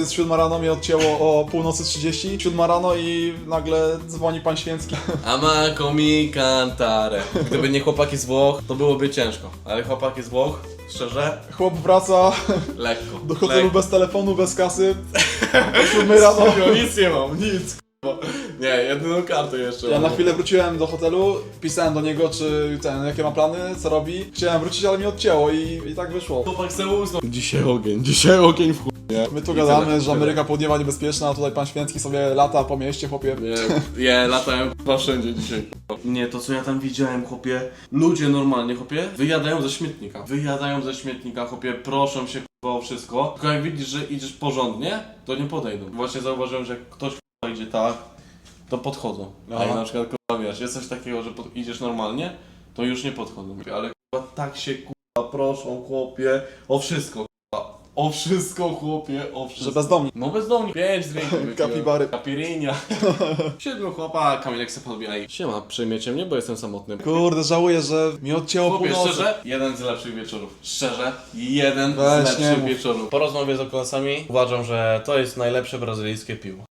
Z 7 rano mnie odcięło o północy 30, 7 rano i nagle dzwoni pan Święcki. Amaco mi cantare. Gdyby nie chłopaki z Włoch, to byłoby ciężko. Ale chłopaki z Włoch, szczerze, Chłop wraca lekko. do hotelu lekko. bez telefonu, bez kasy. O 7 rano. No, nic nie mam, nic. k***a. Nie, jedyną kartę jeszcze Ja mam. na chwilę wróciłem do hotelu, pisałem do niego, czy ten, jakie ma plany, co robi. Chciałem wrócić, ale mnie odcięło i, i tak wyszło. Chłopak se usnął. Dzisiaj ogień, dzisiaj ogień w? My tu gadamy, tyle, że tyle. Ameryka Południowa niebezpieczna, a tutaj pan Święcki sobie lata po mieście, chłopie. Nie, nie, latają chyba wszędzie dzisiaj. Nie, to co ja tam widziałem, chłopie, ludzie normalnie, chłopie, wyjadają ze śmietnika. Wyjadają ze śmietnika, chłopie, proszą się o wszystko. Tylko jak widzisz, że idziesz porządnie, to nie podejdą. Właśnie zauważyłem, że jak ktoś idzie tak, to podchodzą. A Aha. na przykład, kurwa, wiesz, jest coś takiego, że pod, idziesz normalnie, to już nie podchodzą. Ale kurwa, tak się kurwa proszą, chłopie, o wszystko. O wszystko, chłopie, o wszystko. Że bezdomni. No bezdomni. Pięć drinków. Kapibary. Kapirynia. Siedmiu chłopa, Kamilek se podbija i siema, przyjmiecie mnie, bo jestem samotny. Kurde, żałuję, że mi odcięło Chłopie, północy. szczerze, jeden z lepszych wieczorów. Szczerze, jeden Weź, z nie lepszych mów. wieczorów. Po rozmowie z oklasami uważam, że to jest najlepsze brazylijskie piwo.